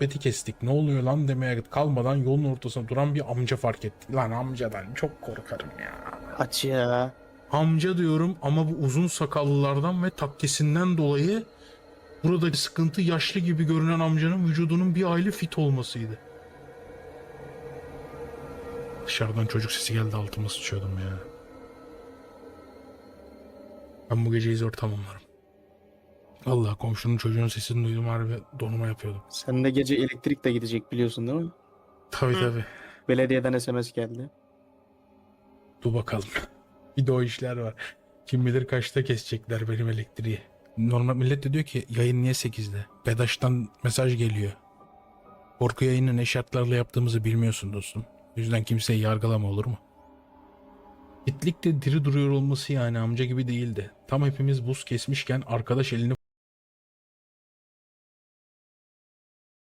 Beti kestik. Ne oluyor lan demeye kalmadan yolun ortasında duran bir amca fark etti. Lan amcadan çok korkarım ya. Aç ya. Amca diyorum ama bu uzun sakallılardan ve takkesinden dolayı buradaki sıkıntı yaşlı gibi görünen amcanın vücudunun bir aile fit olmasıydı. Dışarıdan çocuk sesi geldi altıma sıçıyordum ya. Ben bu geceyi zor tamamlarım. Vallahi komşunun çocuğun sesini duydum harbi donuma yapıyordum. Sen de gece elektrik de gidecek biliyorsun değil mi? Tabii tabii. Belediyeden SMS geldi. Dur bakalım. Bir de o işler var. Kim bilir kaçta kesecekler benim elektriği. Normal millet de diyor ki yayın niye 8'de? Bedaş'tan mesaj geliyor. Korku yayını ne şartlarla yaptığımızı bilmiyorsun dostum. O yüzden kimseyi yargılama olur mu? İtlik de diri duruyor olması yani amca gibi değildi. Tam hepimiz buz kesmişken arkadaş elini